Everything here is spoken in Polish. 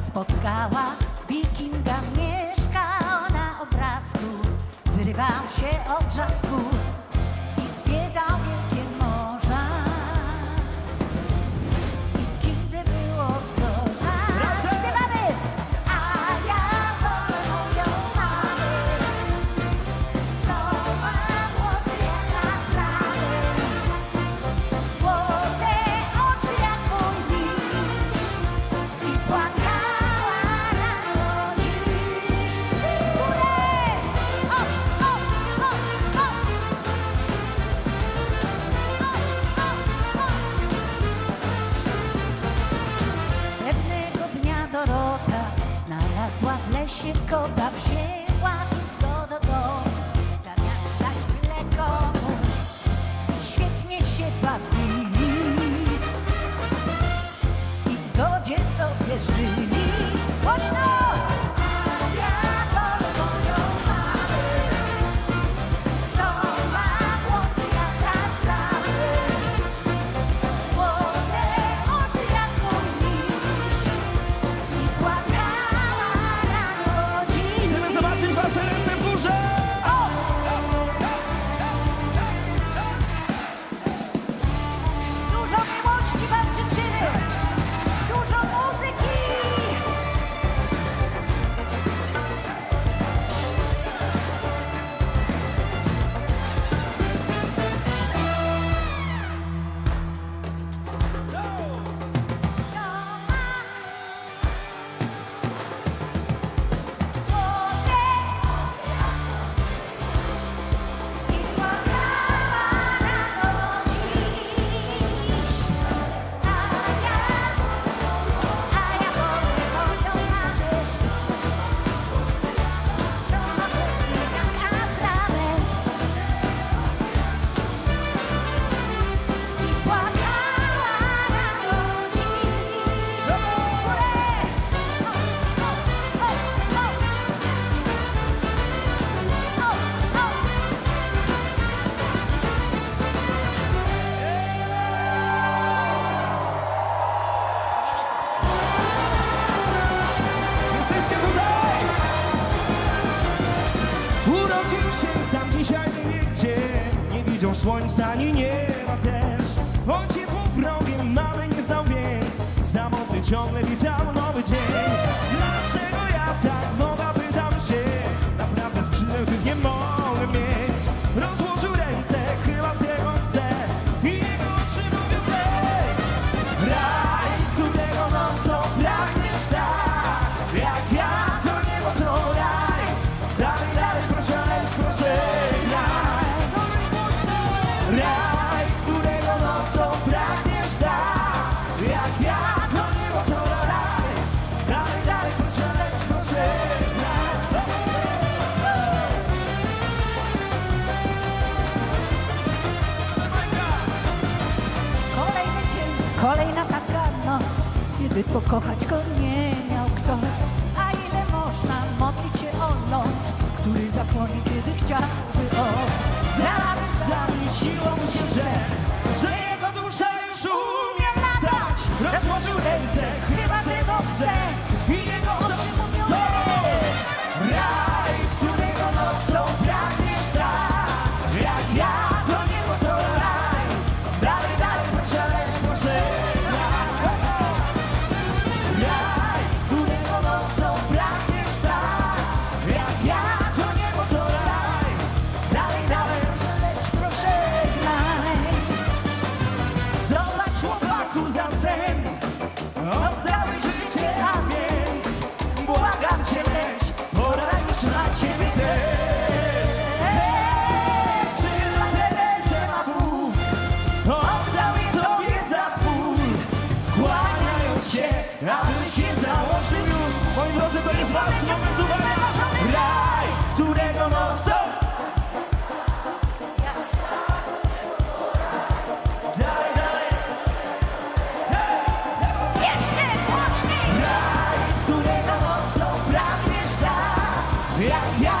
spotkała wikinga, mieszka na obrazku. Zrywał się obrzasku znalazła w lesie kota, wzięła więc go do domu, zamiast dać byle komu. Świetnie się bawili i w zgodzie sobie żyli. Głośno! Nie widział słońca ani nieba też. Ojciec mu wrogiem mamy nie znał więc Samotny ciągle widział nowy dzień. Dlaczego ja tak nowa pytam się? Naprawdę skrzydeł tych nie mogę mieć. Rozłożył ręce, chyba tego chce I jego oczy mówią leć Raj, którego nocą pragniesz tak kiedy pokochać go nie miał kto. A ile można modlić się o ląd, który zapłonie, kiedy chciałby on. Zaraz abyś się założył już Moi drodzy, to jest wasz moment, uwaga Raj, którego nocą Dalej, dalej Jeszcze głośniej! Raj, którego nocą pragniesz tak Jak ja, to niebo